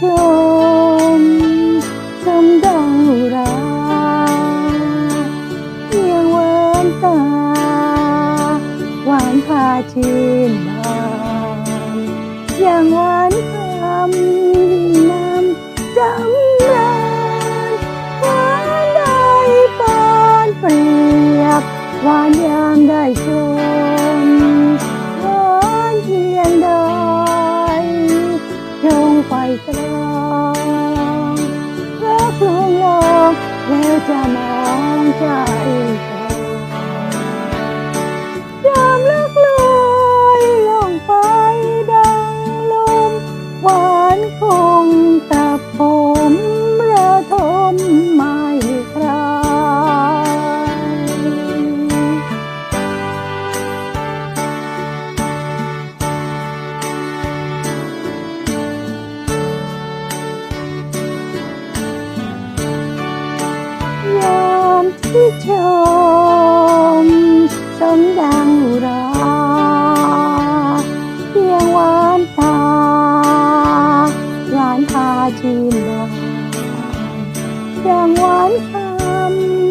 ชมสมดังราเพียงหวานตา หวานพาชื่นบานอย่างหวานคำ งไฟตรองรักลวงลงแล้วจะมองใจ มที่ชม สมดังอุราเพียงหวานตาหวานพาชื่นบานอย่างหวานคำ